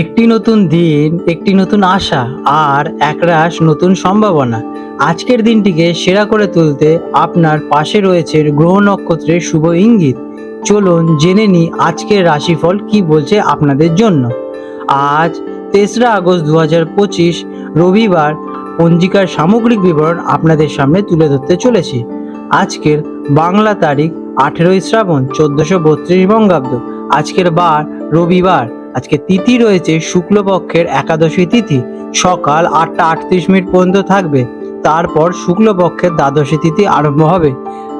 একটি নতুন দিন, একটি নতুন আশা আর একরাশ নতুন সম্ভাবনা। আজকের দিনটিকে সেরা করে তুলতে আপনার পাশে রয়েছে গ্রহ নক্ষত্রের শুভ ইঙ্গিত। চলুন জেনে নিই আজকের রাশিফল কি বলছে আপনাদের জন্য। আজ তেসরা আগস্ট দু হাজার পঁচিশ, রবিবার পঞ্জিকার সামগ্রিক বিবরণ আপনাদের সামনে তুলে ধরতে চলেছি। আজকের বাংলা তারিখ আঠেরোই শ্রাবণ চোদ্দশো বত্রিশ বঙ্গাব্দ। আজকের বার রবিবার। আজকে তিথি রয়েছে শুক্লপক্ষের একাদশী তিথি। সকাল আটটা আটত্রিশ মিনিট পর্যন্ত থাকবে। তারপর শুক্লপক্ষের দ্বাদশী তিথি আরম্ভ হবে।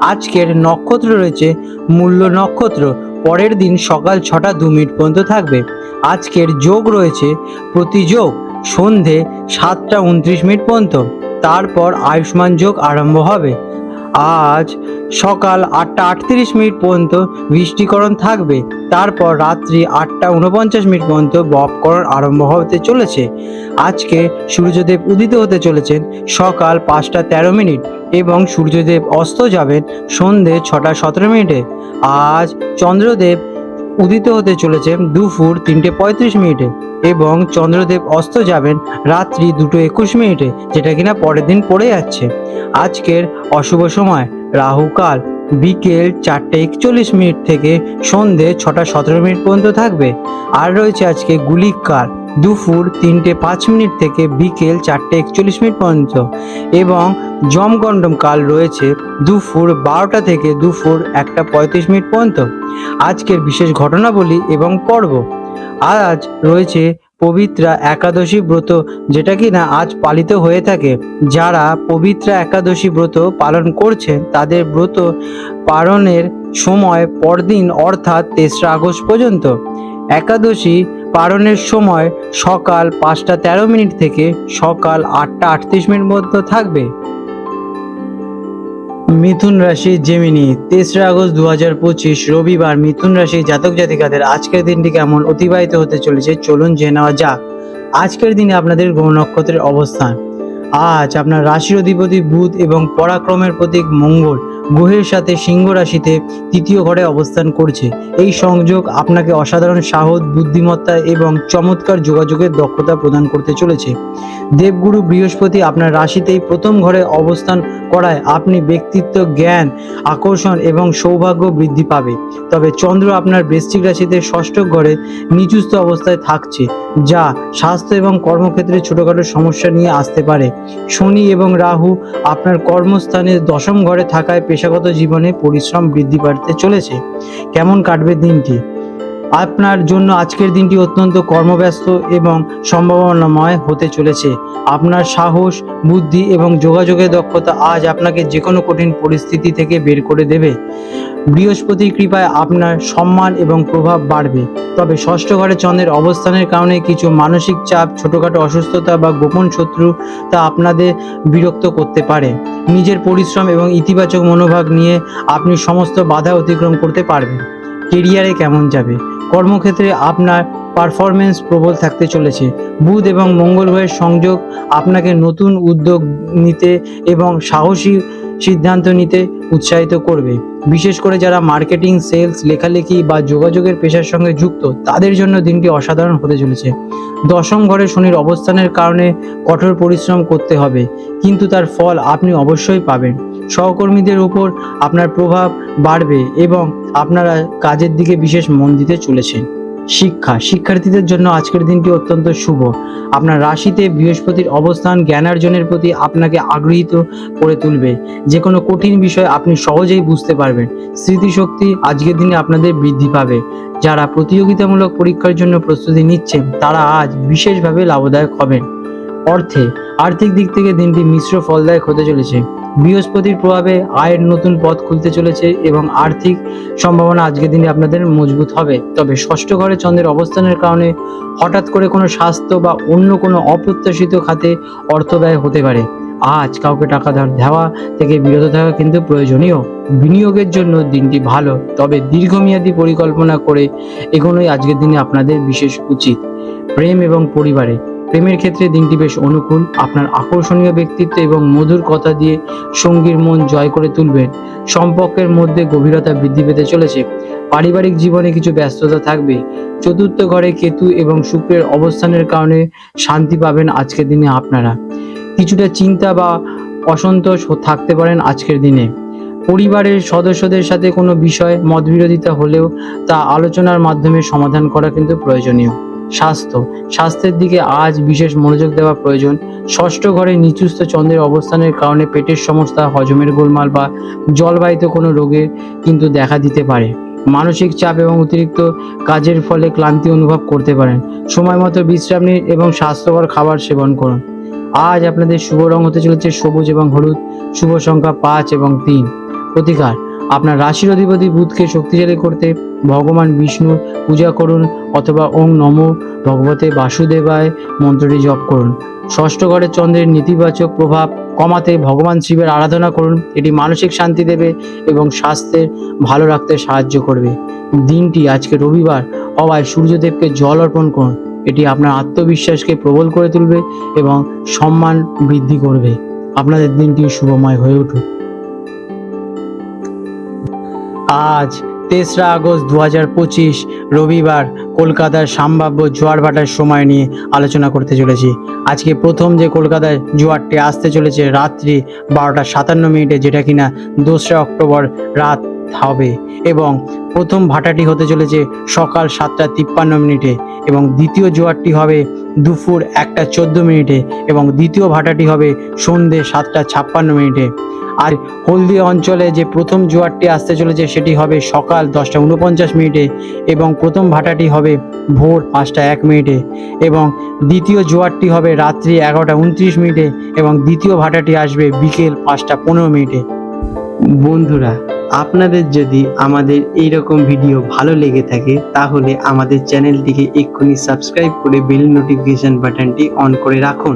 আজকের নক্ষত্র রয়েছে মূল্য নক্ষত্র। পরের দিন সকাল ছটা দু মিনিট পর্যন্ত থাকবে। আজকের যোগ রয়েছে প্রতিযোগ। সন্ধে সাতটা উনত্রিশ মিনিট পর্যন্ত। তারপর আয়ুষ্মান যোগ আরম্ভ হবে। আজ সকাল আটটা আটত্রিশ মিনিট পর্যন্ত বৃষ্টিকরণ থাকবে। তারপর রাত্রি আটটা উনপঞ্চাশ মিনিট পর্যন্ত বপকরণ আরম্ভ হতে চলেছে। আজকে সূর্যদেব উদিত হতে চলেছেন সকাল পাঁচটা তেরো মিনিট এবং সূর্যদেব অস্ত যাবেন সন্ধে ছটা সতেরো মিনিটে। আজ চন্দ্রদেব উদিত হতে চলেছেন দুপুর তিনটে পঁয়ত্রিশ মিনিটে এবং চন্দ্রদেব অস্ত যাবেন রাত্রি দুটো একুশ মিনিটে, যেটা কিনা পরের দিন পড়ে যাচ্ছে। আজকের অশুভ সময় রাহুকাল বিকেল চারটে একচল্লিশ মিনিট থেকে সন্ধে ছটা সতেরো মিনিট পর্যন্ত থাকবে। আর রয়েছে আজকে গুলিক কাল দুপুর তিনটে পাঁচ মিনিট থেকে বিকেল চারটে একচল্লিশ মিনিট পর্যন্ত। এবং জমগণ্ডম কাল রয়েছে দুপুর বারোটা থেকে দুপুর একটা পঁয়ত্রিশ মিনিট পর্যন্ত। আজকের বিশেষ ঘটনাবলী এবং পর্ব। আজ রয়েছে পবিত্রা একাদশী ব্রত যেটা কিনা আজ পালিত হয়ে থাকে। যারা পবিত্রা একাদশী ব্রত পালন করছেন, তাদের ব্রত পালনের সময় পরদিন অর্থাৎ তেসরা আগস্ট পর্যন্ত। একাদশী পালনের সময় সকাল পাঁচটা তেরো মিনিট থেকে সকাল আটটা আটত্রিশ মিনিট মধ্যে থাকবে। মিথুন রাশি জেমিনি তেসরা আগস্ট দু হাজার পঁচিশ, রবিবার মিথুন রাশি জাতক জাতিকাদের আজকের দিনটি কেমন অতিবাহিত হতে চলেছে চলুন জেনে নেওয়া যাক। আজকের দিনে আপনাদের গ্রহ নক্ষত্রের অবস্থান। আজ আপনার রাশির অধিপতি বুধ এবং পরাক্রমের প্রতীক মঙ্গল। গ্রহের সাথে সিংহ রাশিতে তৃতীয় ঘরে অবস্থান করছে। এই সংযোগ আপনাকে অসাধারণ সাহস, বুদ্ধিমত্তা এবং চমৎকার যোগাযোগের দক্ষতা প্রদান করতে চলেছে। দেবগুরু বৃহস্পতি আপনার রাশিতেই প্রথম ঘরে অবস্থান করায় আপনি ব্যক্তিত্ব, জ্ঞান, আকর্ষণ এবং সৌভাগ্য বৃদ্ধি পাবে। তবে চন্দ্র আপনার বৃশ্চিক রাশিতে ষষ্ঠ ঘরে নিচুস্থ অবস্থায় থাকছে, যা স্বাস্থ্য এবং কর্মক্ষেত্রে ছোটখাটো সমস্যা নিয়ে আসতে পারে। শনি এবং রাহু আপনার কর্মস্থানে দশম ঘরে থাকায় পেশাগত জীবনে পরিশ্রম বৃদ্ধি বাড়তে চলেছে। কেমন কাটবে দিনটি? আপনার জন্য আজকের দিনটি অত্যন্ত কর্মব্যস্ত এবং সম্ভাবনাময় হতে চলেছে। আপনার সাহস, বুদ্ধি এবং যোগাযোগের দক্ষতা আজ আপনাকে যে কোনো কঠিন পরিস্থিতি থেকে বের করে দেবে। বৃহস্পতির কৃপায় আপনার সম্মান এবং প্রভাব বাড়বে। তবে ষষ্ঠ ঘরে চন্দ্রের অবস্থানের কারণে কিছু মানসিক চাপ, ছোটোখাটো অসুস্থতা বা গোপন শত্রু তা আপনাদের বিরক্ত করতে পারে। নিজের পরিশ্রম এবং ইতিবাচক মনোভাব নিয়ে আপনি সমস্ত বাধা অতিক্রম করতে পারবেন। কেরিয়ারে কেমন যাবে? কর্মক্ষেত্রে আপনার পারফরমেন্স প্রবল থাকতে চলেছে। বুধ এবং মঙ্গল গ্রহের সংযোগ আপনাকে নতুন উদ্যোগ নিতে এবং সাহসী সিদ্ধান্ত নিতে উৎসাহিত করবে। বিশেষ করে যারা মার্কেটিং সেলস লেখালেখি বা যোগাযোগের পেশার সঙ্গে যুক্ত, তাদের জন্য দিনটি অসাধারণ হতে চলেছে। দশম ঘরে শনির অবস্থানের কারণে কঠোর পরিশ্রম করতে হবে, কিন্তু তার ফল আপনি অবশ্যই পাবেন। সহকর্মীদের উপর আপনার প্রভাব বাড়বে এবং আপনারা কাজের দিকে বিশেষ মন দিতে চলেছেন। শিক্ষা, শিক্ষার্থীদের জন্য আজকের দিনটি অত্যন্ত শুভ। আপনার রাশিতে বৃহস্পতির অবস্থান জ্ঞানার্জনের প্রতি আপনাকে আগ্রহীত করে তুলবে। যে কোনো কঠিন বিষয় আপনি সহজেই বুঝতে পারবেন। স্মৃতিশক্তি আজকের দিনে আপনাদের বৃদ্ধি পাবে। যারা প্রতিযোগিতামূলক পরীক্ষার জন্য প্রস্তুতি নিচ্ছেন, তারা আজ বিশেষভাবে লাভদায়ক হবেন। অর্থে, আর্থিক দিক থেকে দিনটি মিশ্র ফলদায়ক হতে চলেছে। বৃহস্পতির প্রভাবে আয়ের নতুন পথ খুলতে চলেছে এবং আর্থিক সম্ভাবনা আজকের দিনে আপনাদের মজবুত হবে। তবে ষষ্ঠ ঘরে চন্দ্রের অবস্থানের কারণে হঠাৎ করে কোনো স্বাস্থ্য বা অন্য কোনো অপ্রত্যাশিত খাতে অর্থ ব্যয় হতে পারে। আজ কাউকে টাকা ধার দেওয়া থেকে বিরত থাকা কিন্তু প্রয়োজনীয়। বিনিয়োগের জন্য দিনটি ভালো, তবে দীর্ঘমেয়াদী পরিকল্পনা করে এগোনোই আজকের দিনে আপনাদের বিশেষ উচিত। প্রেম এবং পরিবারে প্রেমের ক্ষেত্রে দিনটি বেশ অনুকূল। আপনার আকর্ষণীয় ব্যক্তিত্ব এবং মধুর কথা দিয়ে সঙ্গীর মন জয় করে তুলবেন। সম্পর্কের মধ্যে গভীরতা বৃদ্ধি পেতে চলেছে। পারিবারিক জীবনে কিছু ব্যস্ততা থাকবে। চতুর্থ ঘরে কেতু এবং শুক্রের অবস্থানের কারণে শান্তি পাবেন আজকের দিনে আপনারা। কিছুটা চিন্তা বা অসন্তোষ থাকতে পারেন আজকের দিনে। পরিবারের সদস্যদের সাথে কোনো বিষয় মতবিরোধিতা হলেও তা আলোচনার মাধ্যমে সমাধান করা কিন্তু প্রয়োজনীয়। স্বাস্থ্য। স্বাস্থ্যের দিকে আজ বিশেষ মনোযোগ দেওয়া প্রয়োজন। ষষ্ঠ ঘরে নিচুস্থ চন্দ্রের অবস্থানের কারণে পেটের সমস্যা, হজমের গোলমাল বা জলবাহিত কোনো রোগে কিন্তু দেখা দিতে পারে। মানসিক চাপ এবং অতিরিক্ত কাজের ফলে ক্লান্তি অনুভব করতে পারেন। সময় মতো বিশ্রাম নিন এবং স্বাস্থ্যকর খাবার সেবন করুন। আজ আপনাদের শুভ রং হতে চলেছে সবুজ এবং হলুদ। শুভ সংখ্যা পাঁচ এবং তিন। প্রতিকার আপনার রাশির অধিপতি বুধকে শক্তিশালী করতে ভগবান বিষ্ণুর পূজা করুন অথবা ওং নম ভগবতে বাসুদেবায় মন্ত্রটি জপ করুন। ষষ্ঠ ঘরে চন্দ্রের নেতিবাচক প্রভাব কমাতে ভগবান শিবের আরাধনা করুন। এটি মানসিক শান্তি দেবে এবং স্বাস্থ্যের ভালো রাখতে সাহায্য করবে। দিনটি আজকে রবিবার। হওয়ায় সূর্যদেবকে জল অর্পণ করুন। এটি আপনার আত্মবিশ্বাসকে প্রবল করে তুলবে এবং সম্মান বৃদ্ধি করবে। আপনাদের দিনটি শুভময় হয়ে উঠুক। আজ তেসরা আগস্ট দু পঁচিশ রবিবার কলকাতার সম্ভাব্য জোয়ার ভাটার সময় নিয়ে আলোচনা করতে চলেছি। আজকে প্রথম যে কলকাতায় জোয়ারটি আসতে চলেছে রাত্রি বারোটা সাতান্ন মিনিটে, যেটা কিনা দোসরা অক্টোবর রাত হবে এবং প্রথম ভাটাটি হতে চলেছে সকাল সাতটা তিপ্পান্ন মিনিটে এবং দ্বিতীয় জোয়ারটি হবে দুপুর একটা চোদ্দ মিনিটে এবং দ্বিতীয় ভাটাটি হবে সন্ধে সাতটা ছাপ্পান্ন মিনিটে। আর হলদিয়া অঞ্চলে যে প্রথম জোয়ারটি আসতে চলেছে, সেটি হবে সকাল দশটা উনপঞ্চাশ মিনিটে এবং প্রথম ভাটাটি হবে ভোর পাঁচটা এক মিনিটে এবং দ্বিতীয় জোয়ারটি হবে রাত্রি এগারোটা উনত্রিশ মিনিটে এবং দ্বিতীয় ভাটাটি আসবে বিকেল পাঁচটা পনেরো মিনিটে। বন্ধুরা, আপনাদের যদি আমাদের এই রকম ভিডিও ভালো লেগে থাকে, তাহলে আমাদের চ্যানেলটিকে এক্ষুনি সাবস্ক্রাইব করে বেল নোটিফিকেশন বাটনটি অন করে রাখুন।